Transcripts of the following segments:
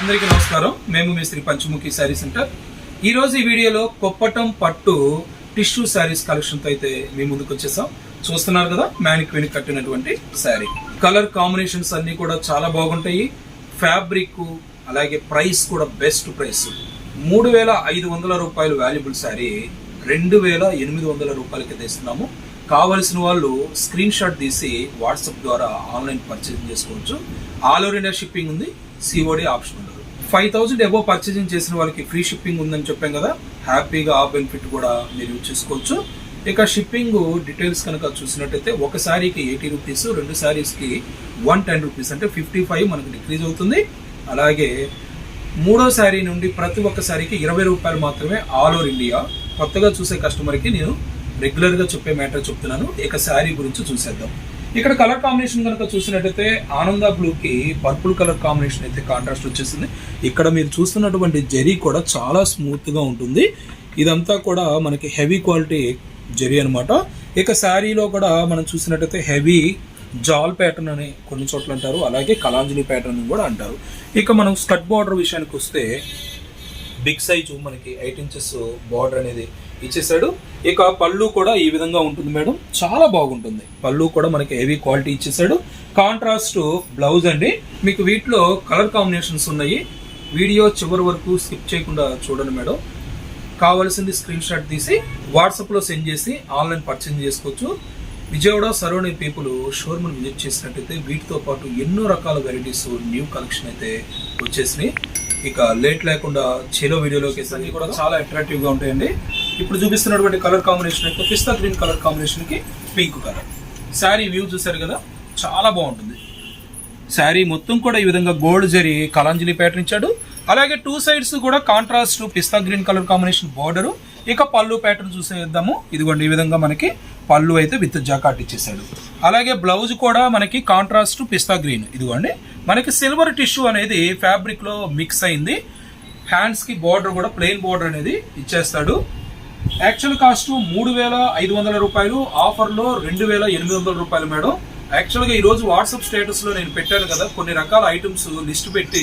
అందరికీ నమస్కారం. మేము మీ శ్రీ పంచముఖి శారీ సెంటర్. ఈ రోజు ఈ వీడియోలో కొప్పటం పట్టు టిష్యూ శారీస్ కలెక్షన్తో అయితే మీ ముందుకు వచ్చేసాం. చూస్తున్నారు కదా మ్యానిక్విన్ కట్టినటువంటి శారీ. కలర్ కాంబినేషన్స్ అన్ని కూడా చాలా బాగుంటాయి. ఫ్యాబ్రిక్ అలాగే ప్రైస్ కూడా బెస్ట్ ప్రైస్. మూడు వేల ఐదు వందల రూపాయలు వాల్యుబుల్ శారీ. రెండు వేల ఎనిమిది వందల రూపాయలకి తెస్తున్నాము. కావలసిన వాళ్ళు స్క్రీన్ షాట్ తీసి వాట్సాప్ ద్వారా ఆన్లైన్ పర్చేజ్ చేసుకోవచ్చు. ఆల్ ఓవర్ ఇండియా షిప్పింగ్ ఉంది. సిఓడి ఆప్షన్ ఉంది. ఫైవ్ థౌసండ్ అబోవ్ పర్చేజింగ్ చేసిన వాళ్ళకి ఫ్రీ షిప్పింగ్ ఉందని చెప్పాం కదా. హ్యాపీగా ఆ బెనిఫిట్ కూడా మీరు యూజ్ చేసుకోవచ్చు. ఇక షిప్పింగ్ డీటెయిల్స్ కనుక చూసినట్టయితే ఒక శారీకి ఎయిటీ రూపీస్ రెండు శారీస్కి వన్ టెన్ రూపీస్ అంటే ఫిఫ్టీ ఫైవ్ మనకు డిక్రీజ్ అవుతుంది. అలాగే మూడో శారీ నుండి ప్రతి ఒక్క శారీకి ఇరవై రూపాయలు మాత్రమే ఆల్ ఓవర్ ఇండియా. కొత్తగా చూసే కస్టమర్కి నేను రెగ్యులర్గా చెప్పే మ్యాటర్ చెప్తున్నాను. ఇక శారీ గురించి చూసేద్దాం. ఇక్కడ కలర్ కాంబినేషన్ కనుక చూసినట్టయితే ఆనంద బ్లూకి పర్పుల్ కలర్ కాంబినేషన్ అయితే కాంట్రాస్ట్ వచ్చేసింది. ఇక్కడ మీరు చూస్తున్నటువంటి జరీ కూడా చాలా స్మూత్గా ఉంటుంది. ఇదంతా కూడా మనకి హెవీ క్వాలిటీ జరీ అనమాట ఇక శారీలో కూడా మనం చూసినట్టయితే హెవీ జాల్ ప్యాటర్న్ అని కొన్ని చోట్ల అంటారు. అలాగే కలాంజలి ప్యాటర్న్ అని కూడా అంటారు. ఇక మనం స్కట్ బార్డర్ విషయానికి వస్తే బిగ్ సైజు మనకి ఎయిట్ ఇంచెస్ బార్డర్ అనేది ఇచ్చేసాడు ఇక పళ్ళు కూడా ఈ విధంగా ఉంటుంది మేడం. చాలా బాగుంటుంది. పళ్ళు కూడా మనకి హెవీ క్వాలిటీ ఇచ్చేసాడు కాంట్రాస్ట్ బ్లౌజ్ అండి. మీకు వీటిలో కలర్ కాంబినేషన్స్ ఉన్నాయి. వీడియో చివరి వరకు స్కిప్ చేయకుండా చూడండి మేడం. కావలసింది స్క్రీన్ షాట్ తీసి వాట్సాప్లో సెండ్ చేసి ఆన్లైన్ పర్చేజ్ చేసుకోవచ్చు. Vijayawada surrounding people showroom visit చేసినట్టయితే వీటితో పాటు ఎన్నో రకాల వెరైటీస్ న్యూ కలెక్షన్ అయితే వచ్చేసినాయి. ఇక లేట్ లేకుండా చేలో వీడియోలోకి అన్ని కూడా చాలా అట్రాక్టివ్గా ఉంటాయండి. ఇప్పుడు చూపిస్తున్నటువంటి కలర్ కాంబినేషన్ అయితే పిస్తా గ్రీన్ కలర్ కాంబినేషన్కి పింక్ కలర్ శారీ వ్యూ చూసారు కదా? చాలా బాగుంటుంది. శారీ మొత్తం కూడా ఈ విధంగా గోల్డ్ జరి కలాంజలి ప్యాటర్న్ ఇచ్చాడు. అలాగే టూ సైడ్స్ కూడా contrast pista green colour combination border ఇక పళ్ళు ప్యాటర్న్ చూసేద్దాము. ఇదిగోండి ఈ విధంగా మనకి పళ్ళు అయితే విత్ జాకాట్ ఇచ్చేసాడు అలాగే బ్లౌజ్ కూడా మనకి కాంట్రాస్ట్ పిస్తా గ్రీన్. ఇదిగోండి మనకి సిల్వర్ టిష్యూ అనేది ఫ్యాబ్రిక్లో మిక్స్ అయింది. హ్యాండ్స్కి బార్డర్ కూడా ప్లెయిన్ బార్డర్ అనేది ఇచ్చేస్తాడు. యాక్చువల్ కాస్ట్ మూడు వేల ఐదు వందల రూపాయలు ఆఫర్లో రెండు వేల ఎనిమిది వందల రూపాయలు మేడం. యాక్చువల్గా ఈరోజు వాట్సాప్ స్టేటస్లో నేను పెట్టాను కదా కొన్ని రకాల ఐటమ్స్ లిస్ట్ పెట్టి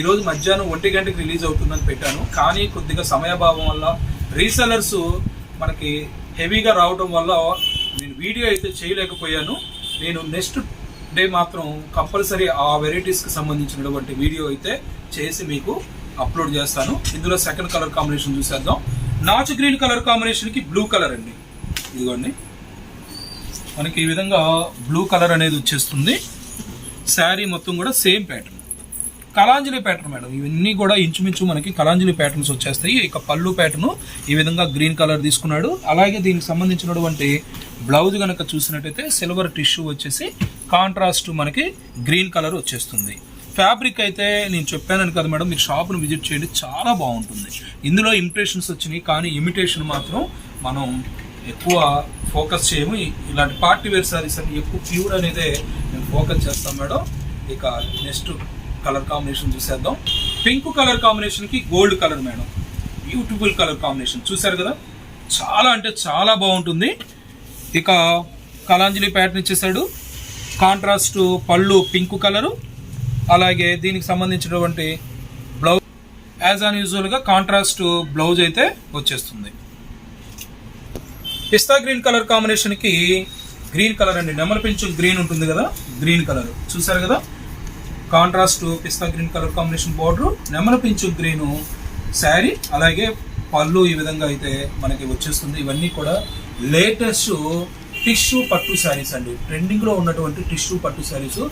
ఈరోజు మధ్యాహ్నం ఒంటి గంటకి రిలీజ్ అవుతుందని పెట్టాను. కానీ కొద్దిగా సమయభావం వల్ల రీసెలర్స్ మనకి హెవీగా రావడం వల్ల నేను వీడియో అయితే చేయలేకపోయాను. నేను నెక్స్ట్ డే మాత్రం కంపల్సరీ ఆ వెరైటీస్కి సంబంధించినటువంటి వీడియో అయితే చేసి మీకు అప్లోడ్ చేస్తాను. ఇందులో సెకండ్ కలర్ కాంబినేషన్ చూసేద్దాం. నాచు గ్రీన్ కలర్ కాంబినేషన్కి బ్లూ కలర్ అండి. ఇదిగోండి. మనకి ఈ విధంగా బ్లూ కలర్ అనేది వచ్చేస్తుంది. శారీ మొత్తం కూడా same pattern. Kalanjali pattern madam. ఇవన్నీ కూడా ఇంచుమించు మనకి కలాంజలి ప్యాటర్న్స్ వచ్చేస్తాయి. ఇక పళ్ళు ప్యాటర్న్ ఈ విధంగా గ్రీన్ కలర్ తీసుకున్నాడు. అలాగే దీనికి సంబంధించినటువంటి బ్లౌజ్ కనుక చూసినట్టయితే సిల్వర్ టిష్యూ వచ్చేసి కాంట్రాస్ట్ మనకి గ్రీన్ కలర్ వచ్చేస్తుంది. ఫ్యాబ్రిక్ అయితే నేను చెప్పాను కదా మేడం మీరు షాప్ను విజిట్ చేయండి చాలా బాగుంటుంది. ఇందులో ఇంప్రెషన్స్ వచ్చినాయి కానీ ఇమిటేషన్ మాత్రం మనం ఎక్కువ ఫోకస్ చేయము. ఇలాంటి పార్టీ వేర్ సారీస్ అని ఎక్కువ ప్యూర్ అనేదే మేము ఫోకస్ చేస్తాం మేడం. ఇక నెక్స్ట్ కలర్ కాంబినేషన్ చూసేద్దాం. పింక్ కలర్ కాంబినేషన్కి gold colour madam. Beautiful colour combination. చూసారు కదా? చాలా అంటే చాలా బాగుంటుంది. ఇక కలాంజలి ప్యాటర్న్ ఇచ్చేసాడు కాంట్రాస్ట్ పళ్ళు పింక్ కలరు. అలాగే దీనికి సంబంధించినటువంటి బ్లౌజ్ యాజ్ ఆన్ యూజువల్గా కాంట్రాస్ట్ బ్లౌజ్ అయితే వచ్చేస్తుంది. పిస్తా గ్రీన్ కలర్ కాంబినేషన్కి గ్రీన్ కలర్ అండి. నెమల పెంచు గ్రీన్ ఉంటుంది కదా? Green colour. చూసారు కదా? Contrast pista green colour combination border నెమల పెంచు గ్రీన్ శారీ అలాగే పళ్ళు ఈ విధంగా అయితే మనకి వచ్చేస్తుంది. ఇవన్నీ కూడా లేటెస్ట్ టిష్యూ పట్టు శారీస్ అండి. ట్రెండింగ్లో ఉన్నటువంటి టిష్యూ పట్టు శారీస్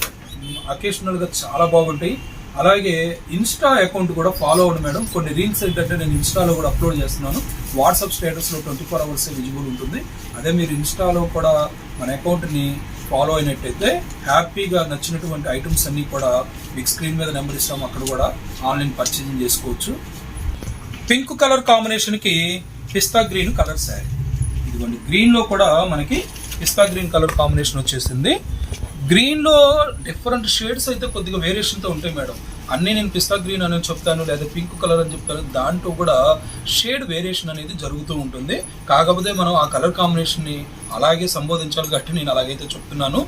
అకేషనల్గా చాలా బాగుంటాయి. అలాగే ఇన్స్టా అకౌంట్ కూడా ఫాలో అవ్వండి మేడం. కొన్ని రీల్స్ ఏంటంటే నేను ఇన్స్టాలో కూడా అప్లోడ్ చేస్తున్నాను. వాట్సాప్ స్టేటస్లో ట్వంటీ ఫోర్ అవర్స్ విజిబుల్ ఉంటుంది. అదే మీరు ఇన్స్టాలో కూడా మన అకౌంట్ని ఫాలో అయినట్టయితే హ్యాపీగా నచ్చినటువంటి ఐటమ్స్ అన్నీ కూడా మీకు స్క్రీన్ మీద నెంబర్ ఇస్తాం. అక్కడ కూడా ఆన్లైన్ పర్చేజింగ్ చేసుకోవచ్చు. పింక్ కలర్ కాంబినేషన్కి పిస్తా గ్రీన్ కలర్ శారీ ఇదిగోండి గ్రీన్లో కూడా మనకి పిస్తా గ్రీన్ కలర్ కాంబినేషన్ వచ్చేసింది. గ్రీన్లో డిఫరెంట్ షేడ్స్ అయితే కొద్దిగా వేరియేషన్తో ఉంటాయి మేడం. అన్నీ నేను పిస్తా గ్రీన్ అని చెప్తాను లేదా పింక్ కలర్ అని చెప్తాను దాంట్లో కూడా షేడ్ వేరియేషన్ అనేది జరుగుతూ ఉంటుంది. కాకపోతే మనం ఆ కలర్ కాంబినేషన్ని అలాగే సంబోధించాలి కాబట్టి నేను అలాగైతే చెప్తున్నాను.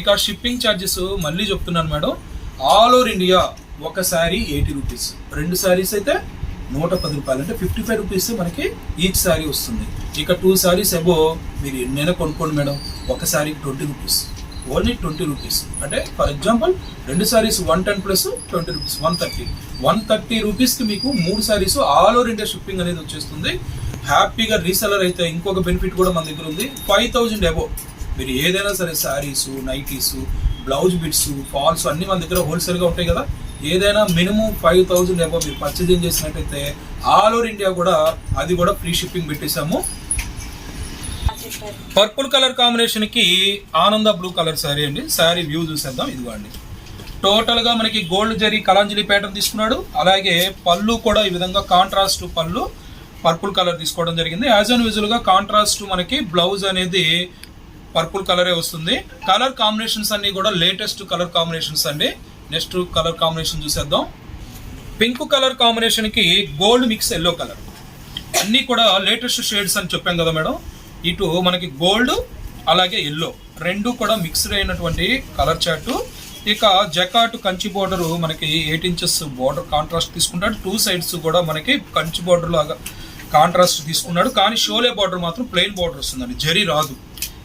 ఇక షిప్పింగ్ ఛార్జెస్ మళ్ళీ చెప్తున్నాను మేడం. ఆల్ ఓవర్ ఇండియా ఒక శారీ ఎయిటీ రూపీస్. రెండు శారీస్ అయితే నూట పది రూపాయలు. అంటే ఫిఫ్టీ ఫైవ్ రూపీస్ మనకి ఈచ్ శారీ వస్తుంది. ఇక టూ శారీస్ అబో మీరు ఎన్నైనా కొనుక్కోండి మేడం. ఒక శారీకి twenty rupees. Only twenty rupees. అంటే ఫర్ ఎగ్జాంపుల్ రెండు saris one ten plus twenty rupees one thirty. One thirty రూపీస్కి మీకు మూడు saris all over India shipping అనేది వచ్చేస్తుంది. హ్యాపీగా రీసెలర్ అయితే ఇంకొక బెనిఫిట్ కూడా మన దగ్గర ఉంది. Five thousand above. మీరు ఏదైనా సరే saris nighties blouse bits falls అన్నీ మన దగ్గర హోల్సేల్గా ఉంటాయి కదా. ఏదైనా మినిమం ఫైవ్ థౌజండ్ అబోవ్ మీరు పర్చేజింగ్ చేసినట్టయితే ఆల్ ఓవర్ ఇండియా కూడా అది కూడా ఫ్రీ షిప్పింగ్ పెట్టేశాము. పర్పుల్ కలర్ కాంబినేషన్కి ఆనంద బ్లూ కలర్ శారీ అండి. శారీ వ్యూ చూసేద్దాం ఇదిగోండి. టోటల్గా మనకి గోల్డ్ జరీ కలాంజలి ప్యాటర్న్ తీసుకున్నాడు. అలాగే పళ్ళు కూడా ఈ విధంగా కాంట్రాస్ట్ పళ్ళు పర్పుల్ కలర్ తీసుకోవడం జరిగింది. యాజ్ అన్ విజువల్గా కాంట్రాస్ట్ మనకి బ్లౌజ్ అనేది పర్పుల్ కలరే వస్తుంది. కలర్ కాంబినేషన్స్ అన్ని కూడా లేటెస్ట్ కలర్ కాంబినేషన్స్ అండి. నెక్స్ట్ కలర్ కాంబినేషన్ చూసేద్దాం. పింక్ కలర్ కాంబినేషన్కి గోల్డ్ మిక్స్ ఎల్లో కలర్ అన్నీ కూడా లేటెస్ట్ షేడ్స్ అని చెప్పాం కదా మేడం. ఇటు మనకి గోల్డ్ అలాగే ఎల్లో రెండు కూడా మిక్స్డ్ అయినటువంటి కలర్ చార్టు ఇక జకాట్ కంచి బోర్డర్ మనకి ఎయిట్ ఇంచెస్ బోర్డర్ కాంట్రాస్ట్ తీసుకుంటాడు. టూ సైడ్స్ కూడా మనకి కంచి బోర్డర్ లాగా కాంట్రాస్ట్ తీసుకున్నాడు. కానీ షోలే బార్డర్ మాత్రం ప్లెయిన్ బార్డర్ వస్తుందండి. జరీ రాదు.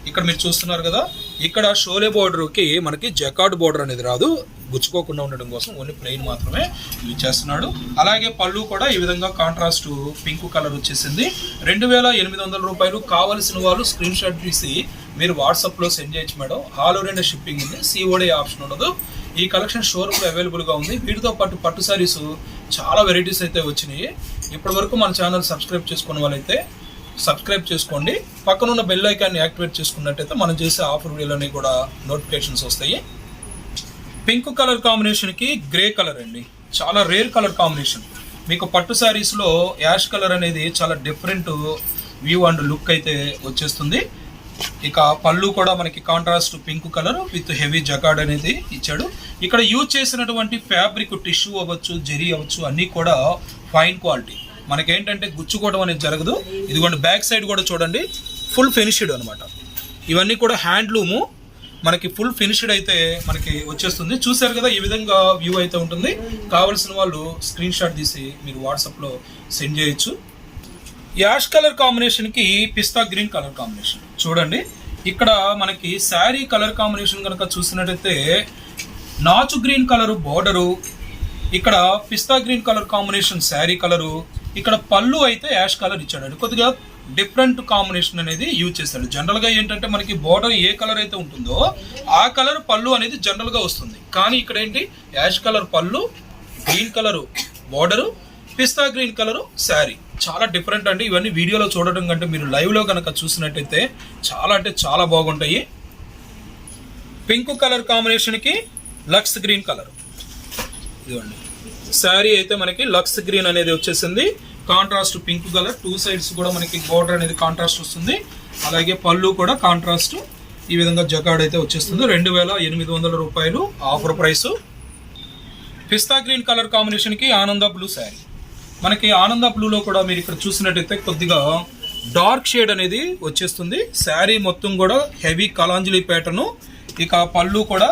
ఇక్కడ మీరు చూస్తున్నారు కదా ఇక్కడ షోలే బార్డర్కి మనకి జకాడ్ బార్డర్ అనేది రాదు. గుచ్చుకోకుండా ఉండడం కోసం ఓన్లీ ప్లెయిన్ మాత్రమే యూజ్ చేస్తున్నాడు. అలాగే పళ్ళు కూడా ఈ విధంగా కాంట్రాస్ట్ పింక్ కలర్ వచ్చేసింది. రెండు వేల ఎనిమిది వందల రూపాయలు కావలసిన వాళ్ళు స్క్రీన్ షాట్ తీసి మీరు వాట్సాప్లో సెండ్ చేయొచ్చు madam. All over India shipping ఉంది సిఓడి ఆప్షన్ ఉండదు. ఈ కలెక్షన్ షోరూమ్లో అవైలబుల్గా ఉంది. వీటితో పాటు పట్టు సారీస్ చాలా వెరైటీస్ అయితే వచ్చినాయి. ఇప్పటి వరకు మన ఛానల్ సబ్స్క్రైబ్ చేసుకున్న వాళ్ళైతే సబ్స్క్రైబ్ చేసుకోండి. పక్కన ఉన్న బెల్ ఐకాన్ని యాక్టివేట్ చేసుకున్నట్టయితే మనం చేసే ఆఫర్ వీడియోలన్నీ కూడా నోటిఫికేషన్స్ వస్తాయి. పింక్ కలర్ కాంబినేషన్కి గ్రే కలర్ అండి. చాలా రేర్ కలర్ కాంబినేషన్. మీకు పట్టు శారీస్లో యాష్ కలర్ అనేది చాలా డిఫరెంట్ వ్యూ అండ్ లుక్ అయితే వచ్చేస్తుంది. ఇక పళ్ళు కూడా మనకి contrast pink colour with heavy jacquard అనేది ఇచ్చాడు. ఇక్కడ యూజ్ చేసినటువంటి ఫ్యాబ్రిక్ టిష్యూ అవ్వచ్చు జెరీ అవ్వచ్చు అన్నీ కూడా ఫైన్ క్వాలిటీ మనకేంటంటే గుచ్చుకోవడం అనేది జరగదు. ఇదిగోండి బ్యాక్ సైడ్ కూడా చూడండి. ఫుల్ ఫినిష్డ్ అనమాట. ఇవన్నీ కూడా హ్యాండ్లూము మనకి ఫుల్ ఫినిష్డ్ అయితే మనకి వచ్చేస్తుంది. చూసారు కదా ఈ విధంగా వ్యూ అయితే ఉంటుంది. కావాల్సిన వాళ్ళు స్క్రీన్ షాట్ తీసి మీరు వాట్సాప్లో సెండ్ చేయొచ్చు. యాష్ కలర్ కాంబినేషన్కి పిస్తా గ్రీన్ కలర్ కాంబినేషన్ చూడండి ఇక్కడ మనకి శారీ కలర్ కాంబినేషన్ కనుక చూసినట్టయితే నాచు గ్రీన్ కలరు బోర్డరు ఇక్కడ పిస్తా green colour combination sari colour ఇక్కడ పళ్ళు అయితే యాష్ కలర్ ఇచ్చాడు కొద్దిగా డిఫరెంట్ కాంబినేషన్ అనేది యూజ్ చేస్తాడు జనరల్గా ఏంటంటే మనకి బోర్డర్ ఏ కలర్ అయితే ఉంటుందో ఆ కలర్ పళ్ళు అనేది జనరల్గా వస్తుంది. కానీ ఇక్కడ ఏంటి? యాష్ కలర్ పళ్ళు గ్రీన్ కలరు బోర్డరు పిస్తా గ్రీన్ కలరు శారీ. చాలా డిఫరెంట్ అండి. ఇవన్నీ వీడియోలో చూడటం కంటే మీరు లైవ్లో కనుక చూసినట్టయితే చాలా అంటే చాలా బాగుంటాయి. పింక్ కలర్ కాంబినేషన్కి లక్స్ గ్రీన్ కలర్. ఇదిగోండి. శారీ అయితే మనకి లక్స్ గ్రీన్ అనేది వచ్చేసింది. Contrast pink colour. Two sides కూడా మనకి బోర్డర్ అనేది కాంట్రాస్ట్ వస్తుంది. అలాగే పళ్ళు కూడా కాంట్రాస్ట్ ఈ విధంగా జకాడ్ అయితే వచ్చేస్తుంది. రెండు వేల ఎనిమిది వందల రూపాయలు offer price pista green colour కాంబినేషన్కి ఆనంద బ్లూ శారీ మనకి ఆనంద బ్లూలో కూడా మీరు ఇక్కడ చూసినట్టయితే కొద్దిగా డార్క్ షేడ్ అనేది వచ్చేస్తుంది. శారీ మొత్తం కూడా హెవీ కలాంజలి ప్యాటర్ను ఇక పళ్ళు కూడా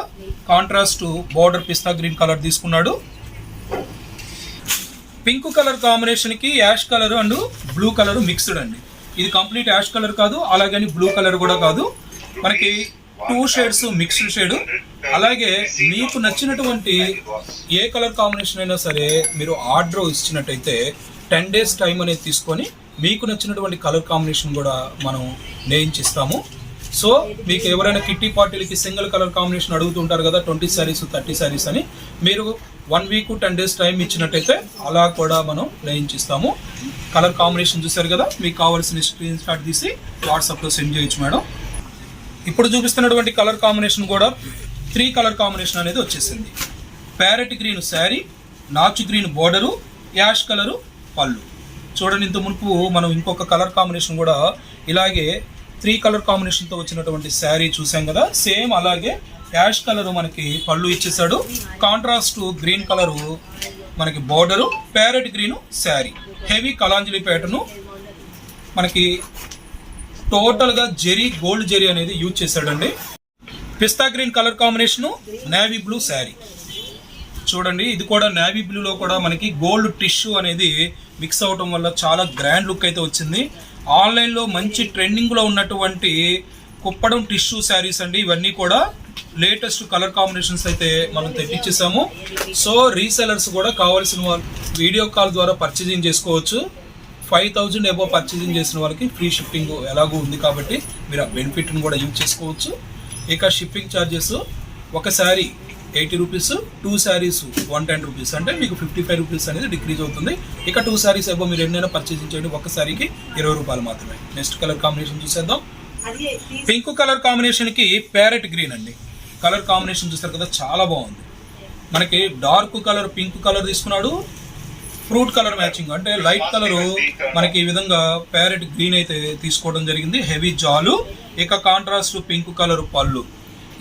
కాంట్రాస్ట్ బోర్డర్ పిస్తా గ్రీన్ కలర్ తీసుకున్నాడు. పింక్ కలర్ కాంబినేషన్కి ash colour and blue colour mixed అండి. ఇది కంప్లీట్ యాష్ కలర్ కాదు అలాగని బ్లూ కలర్ కూడా కాదు. మనకి టూ షేడ్స్ మిక్స్డ్ షేడ్. అలాగే మీకు నచ్చినటువంటి ఏ కలర్ కాంబినేషన్ అయినా సరే మీరు ఆర్డర్ ఇచ్చినట్టయితే టెన్ డేస్ టైం అనేది తీసుకొని మీకు నచ్చినటువంటి కలర్ కాంబినేషన్ కూడా మనం నేయించిస్తాము. సో మీకు ఎవరైనా కిట్టి పార్టీలకి సింగిల్ కలర్ కాంబినేషన్ అడుగుతుంటారు కదా ట్వంటీ శారీస్ థర్టీ శారీస్ అని మీరు one week ten days time ఇచ్చినట్టయితే అలా కూడా మనం నేయించిస్తాము కలర్ కాంబినేషన్ చూసారు కదా? మీకు కావాల్సిన స్క్రీన్ షాట్ తీసి వాట్సాప్లో సెండ్ చేయొచ్చు మేడం. ఇప్పుడు చూపిస్తున్నటువంటి కలర్ కాంబినేషన్ కూడా త్రీ కలర్ కాంబినేషన్ అనేది వచ్చేసింది. ప్యారెట్ గ్రీన్ శారీ నాచు గ్రీన్ బోర్డరు యాష్ కలరు పళ్ళు. చూడండి ఇంత మునుపు మనం ఇంకొక కలర్ కాంబినేషన్ కూడా ఇలాగే త్రీ కలర్ కాంబినేషన్తో వచ్చినటువంటి శారీ చూసాం కదా? సేమ్ అలాగే యాష్ కలర్ మనకి పళ్ళు ఇచ్చేసాడు. కాంట్రాస్ట్ గ్రీన్ కలరు మనకి border parrot green sari. Heavy Kalanjali pattern మనకి టోటల్గా జెరీ గోల్డ్ జెరీ అనేది యూజ్ చేశాడండి. పిస్తా green colour combination navy blue sari. చూడండి ఇది కూడా నేవీ బ్లూలో కూడా మనకి గోల్డ్ టిష్యూ అనేది మిక్స్ అవటం వల్ల చాలా గ్రాండ్ లుక్ అయితే వచ్చింది. ఆన్లైన్లో మంచి ట్రెండింగ్లో ఉన్నటువంటి కుప్పడం టిష్యూ శారీస్ అండి ఇవన్నీ కూడా. లేటెస్ట్ కలర్ కాంబినేషన్స్ అయితే మనం తెప్పించేసాము సో రీసెలర్స్ కూడా కావాల్సిన వాళ్ళు వీడియో కాల్ ద్వారా పర్చేజింగ్ చేసుకోవచ్చు. ఫైవ్ థౌజండ్ ఎబో పర్చేజింగ్ చేసిన వాళ్ళకి ఫ్రీ షిప్పింగ్ ఎలాగో ఉంది కాబట్టి మీరు ఆ బెనిఫిట్ని కూడా యూజ్ చేసుకోవచ్చు. ఇక షిప్పింగ్ ఛార్జెస్ ఒక sari eighty rupees two saris one ten rupees. అంటే మీకు ఫిఫ్టీ ఫైవ్ రూపీస్ అనేది డిక్రీజ్ అవుతుంది. ఇక టూ శారీస్ ఎబో మీరు ఎన్నైనా పర్చేజింగ్ చేయండి. ఒక శారీకి ఇరవై రూపాయలు మాత్రమే. నెక్స్ట్ కలర్ కాంబినేషన్ చూసేద్దాం. పింక్ కలర్ కాంబినేషన్కి ప్యారెట్ గ్రీన్ అండి. కలర్ కాంబినేషన్ చూస్తారు కదా చాలా బాగుంది. మనకి డార్క్ కలర్ పింక్ కలర్ తీసుకున్నాడు. Fruit colour matching. అంటే లైట్ కలర్ మనకి ఈ విధంగా ప్యారెట్ గ్రీన్ అయితే తీసుకోవడం జరిగింది. హెవీ జాలు ఇక కాంట్రాస్ట్ పింక్ కలర్ పళ్ళు.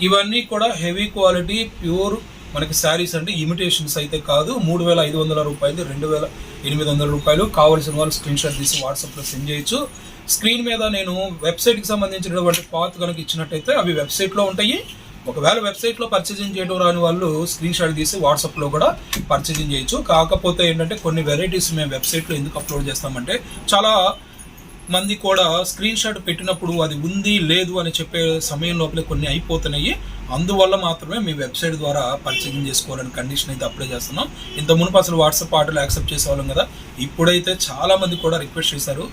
ఇవన్నీ కూడా హెవీ క్వాలిటీ ప్యూర్ మనకి శారీస్ అంటే ఇమిటేషన్స్ అయితే కాదు. మూడు వేల ఐదు వందల రూపాయలు రెండు వేల ఎనిమిది వందల రూపాయలు. కావాల్సిన వాళ్ళు స్క్రీన్ షాట్ తీసి వాట్సాప్లో సెండ్ చేయొచ్చు. స్క్రీన్ మీద నేను వెబ్సైట్కి సంబంధించినటువంటి పాత్ కనుక ఇచ్చినట్టయితే అవి వెబ్సైట్లో ఉంటాయి. ఒకవేళ వెబ్సైట్లో పర్చేజింగ్ చేయడం రాని వాళ్ళు స్క్రీన్ షాట్ తీసి వాట్సాప్లో కూడా పర్చేజింగ్ చేయొచ్చు. కాకపోతే ఏంటంటే కొన్ని వెరైటీస్ మేము వెబ్సైట్లో ఎందుకు అప్లోడ్ చేస్తామంటే చాలా మంది కూడా స్క్రీన్ షాట్ పెట్టినప్పుడు అది ఉంది లేదు అని చెప్పే సమయం లోపలే కొన్ని అయిపోతున్నాయి. అందువల్ల మాత్రమే మీ వెబ్సైట్ ద్వారా పర్చేజింగ్ చేసుకోవాలని కండిషన్ అయితే అప్లై చేస్తున్నాం. ఇంత మునుపు అసలు వాట్సాప్ ఆర్డర్లు యాక్సెప్ట్ చేసేవాళ్ళం కదా. ఇప్పుడైతే చాలామంది కూడా రిక్వెస్ట్ చేశారు.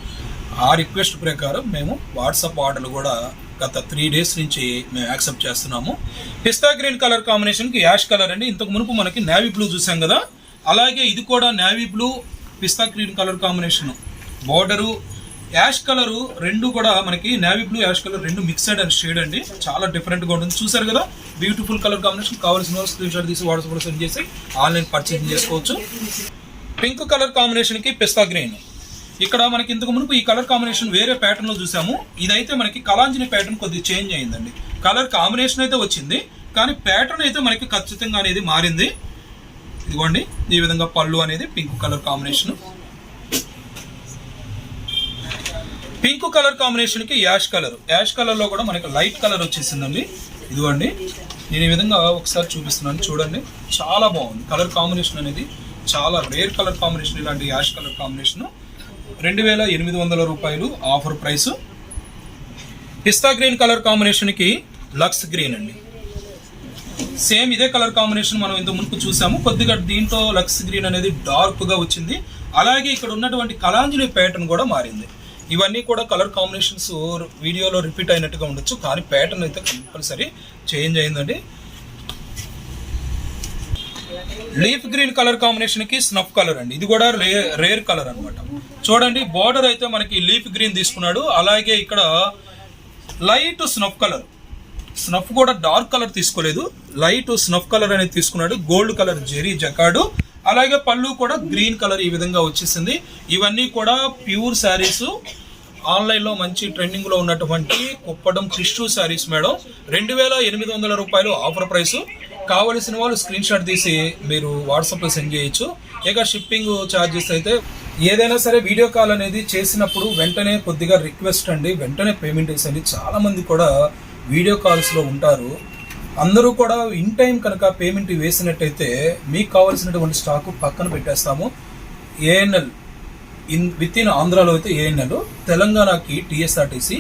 ఆ రిక్వెస్ట్ ప్రకారం మేము వాట్సాప్ ఆర్డర్లు కూడా గత త్రీ డేస్ నుంచి మేము యాక్సెప్ట్ చేస్తున్నాము. పిస్తా గ్రీన్ కలర్ కాంబినేషన్కి యాష్ కలర్ అండి. ఇంతకు మునుపు మనకి నేవీ బ్లూ చూసాం కదా. అలాగే ఇది కూడా నేవీ బ్లూ పిస్తా green colour combination. Border ash colour రెండు కూడా మనకి నేవీ బ్లూ యాష్ కలర్ రెండు మిక్స్డ్ అండ్ షేడ్ అండి. చాలా డిఫరెంట్గా ఉంటుంది. చూసారు కదా బ్యూటిఫుల్ కలర్ కాంబినేషన్ కావాల్సిన స్క్రీన్ షాట్ తీసి వాట్సాప్లో సెండ్ చేసి ఆన్లైన్ పర్చేసింగ్ చేసుకోవచ్చు. పింక్ కలర్ కాంబినేషన్కి పిస్తా గ్రీన్. ఇక్కడ మనకి ఇంతకు మునుపు ఈ కలర్ కాంబినేషన్ వేరే ప్యాటర్న్లో చూసాము. ఇదైతే మనకి కలాంజని ప్యాటర్న్ కొద్దిగా చేంజ్ అయిందండి. కలర్ కాంబినేషన్ అయితే వచ్చింది కానీ ప్యాటర్న్ అయితే మనకి ఖచ్చితంగా అనేది మారింది. ఇదిగోండి ఈ విధంగా పళ్ళు అనేది pink colour combination pink colour కాంబినేషన్కి యాష్ కలర్ యాష్ కలర్లో కూడా మనకి లైట్ కలర్ వచ్చేసిందండి. ఇదిగోండి నేను ఈ విధంగా ఒకసారి చూపిస్తున్నాను చూడండి. చాలా బాగుంది. కలర్ కాంబినేషన్ అనేది చాలా రేర్ కలర్ కాంబినేషన్ ఇలాంటి యాష్ కలర్ కాంబినేషన్ రెండు వేల ఎనిమిది వందల రూపాయలు ఆఫర్ ప్రైస్. పిస్తా గ్రీన్ కలర్ కాంబినేషన్కి లక్స్ గ్రీన్ అండి. సేమ్ ఇదే కలర్ కాంబినేషన్ మనం ఇంత ముందు చూసాము. కొద్దిగా దీంట్లో లక్స్ గ్రీన్ అనేది డార్క్గా వచ్చింది. అలాగే ఇక్కడ ఉన్నటువంటి కలాంజలి ప్యాటర్న్ కూడా మారింది. ఇవన్నీ కూడా కలర్ కాంబినేషన్స్ వీడియోలో రిపీట్ అయినట్టుగా ఉండొచ్చు. కానీ ప్యాటర్న్ అయితే కంపల్సరీ చేంజ్ అయిందండి. లీఫ్ గ్రీన్ కలర్ కాంబినేషన్కి స్నఫ్ కలర్ అండి. ఇది కూడా రేర్ కలర్ అనమాట చూడండి బార్డర్ అయితే మనకి లీఫ్ గ్రీన్ తీసుకున్నాడు. అలాగే ఇక్కడ లైట్ స్నఫ్ కలర్. స్నఫ్ కూడా డార్క్ కలర్ తీసుకోలేదు. లైట్ స్నఫ్ కలర్ అనేది తీసుకున్నాడు. Gold colour zari jacquard. అలాగే పళ్ళు కూడా గ్రీన్ కలర్ ఈ విధంగా వచ్చేసింది. ఇవన్నీ కూడా ప్యూర్ శారీస్. ఆన్లైన్లో మంచి ట్రెండింగ్లో ఉన్నటువంటి కుప్పడం టిష్యూ శారీస్ మేడం. రెండు వేల ఎనిమిది వందల రూపాయలు ఆఫర్ ప్రైస్. కావలసిన వాళ్ళు స్క్రీన్ షాట్ తీసి మీరు వాట్సాప్లో సెండ్ చేయొచ్చు. ఇక షిప్పింగ్ ఛార్జెస్ అయితే ఏదైనా సరే వీడియో కాల్ అనేది చేసినప్పుడు వెంటనే కొద్దిగా రిక్వెస్ట్ అండి. వెంటనే పేమెంట్ వేసండి చాలా మంది కూడా వీడియో కాల్స్లో ఉంటారు. అందరూ కూడా ఇన్ టైం కనుక పేమెంట్ వేసినట్టయితే మీకు కావాల్సినటువంటి స్టాకు పక్కన పెట్టేస్తాము. ఏఎన్ఎల్ ఇన్ విత్ ఇన్ ఆంధ్రాలో అయితే ఏఎన్ఎల్ తెలంగాణకి టీఎస్ఆర్టీసీ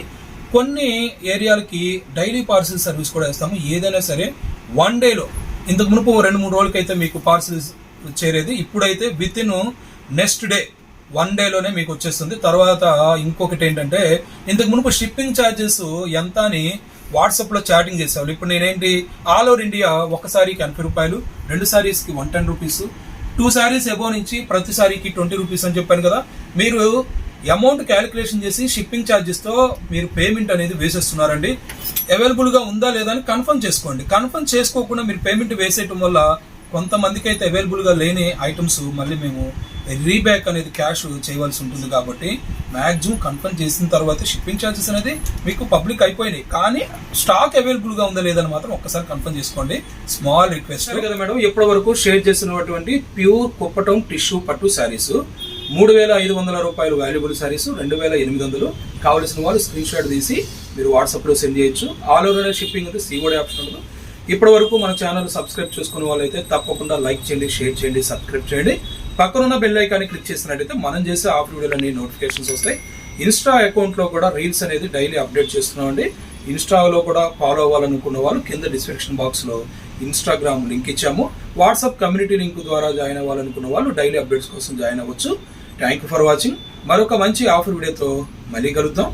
కొన్ని ఏరియాలకి డైలీ పార్సిల్ సర్వీస్ కూడా ఇస్తాము ఏదైనా సరే వన్ డేలో ఇంతకు మునుపు రెండు మూడు రోజులకైతే మీకు పార్సిల్స్ చేరేది. ఇప్పుడైతే within next day one డేలోనే మీకు వచ్చేస్తుంది. తర్వాత ఇంకొకటి ఏంటంటే ఇంతకు మునుపు షిప్పింగ్ ఛార్జెస్ ఎంత అని వాట్సాప్లో చాటింగ్ చేసేవాళ్ళు. ఇప్పుడు నేనేంటి ఆల్ ఓవర్ ఇండియా ఒక సారీకి ఎనభై రూపాయలు రెండు సారీస్కి one ten rupees two saris above నుంచి ప్రతి సారీకి ట్వంటీ రూపీస్ అని చెప్పాను కదా. మీరు అమౌంట్ క్యాలిక్యులేషన్ చేసి షిప్పింగ్ ఛార్జెస్తో మీరు పేమెంట్ అనేది వేసేస్తున్నారండి. అవైలబుల్గా ఉందా లేదా అని కన్ఫర్మ్ చేసుకోండి. కన్ఫర్మ్ చేసుకోకుండా మీరు పేమెంట్ వేసేయటం వల్ల కొంతమందికి అయితే అవైలబుల్గా లేని ఐటమ్స్ మళ్ళీ మేము రీబ్యాక్ అనేది క్యాష్ చేయవలసి ఉంటుంది కాబట్టి మ్యాక్సిమం కన్ఫర్మ్ చేసిన తర్వాత షిప్పింగ్ ఛార్జెస్ అనేది మీకు పబ్లిక్ అయిపోయినాయి. కానీ స్టాక్ అవైలబుల్గా ఉందా లేదని మాత్రం ఒక్కసారి కన్ఫర్మ్ చేసుకోండి. స్మాల్ రిక్వెస్ట్ కదా మేడం ఇప్పటి వరకు షేర్ చేసినటువంటి ప్యూర్ కుప్పటం టిష్యూ పట్టు శారీస్ మూడు వేల ఐదు వందల రూపాయలు వాల్యుబుల్ శారీస్ రెండు వేల ఎనిమిది వందలు. కావలసిన వాళ్ళు స్క్రీన్ షాట్ తీసి మీరు వాట్సాప్లో సెండ్ చేయొచ్చు. ఆల్ ఓవర్ షిప్పింగ్ ఉంది సీఓడి ఆప్షన్ ఉంది. ఇప్పటి వరకు మన ఛానల్ సబ్స్క్రైబ్ చేసుకునే వాళ్ళైతే తప్పకుండా లైక్ చేయండి షేర్ చేయండి సబ్స్క్రైబ్ చేయండి. పక్కనున్న బెల్ ఐకాన్ని క్లిక్ చేసినట్టయితే మనం చేసే ఆఫ్ వీడియోలన్నీ నోటిఫికేషన్స్ వస్తాయి. ఇన్స్టా అకౌంట్లో కూడా రీల్స్ అనేది డైలీ అప్డేట్ చేస్తున్నామండి. ఇన్స్టాలో కూడా ఫాలో అవ్వాలనుకున్న వాళ్ళు కింద డిస్క్రిప్షన్ బాక్స్లో ఇన్స్టాగ్రామ్ లింక్ ఇచ్చాము. వాట్సాప్ కమ్యూనిటీ లింక్ ద్వారా జాయిన్ అవ్వాలనుకున్న వాళ్ళు డైలీ అప్డేట్స్ కోసం జాయిన్ అవ్వచ్చు. థ్యాంక్ యూ ఫర్ వాచింగ్ మరొక మంచి ఆఫర్ వీడియోతో మళ్ళీ కలుద్దాం.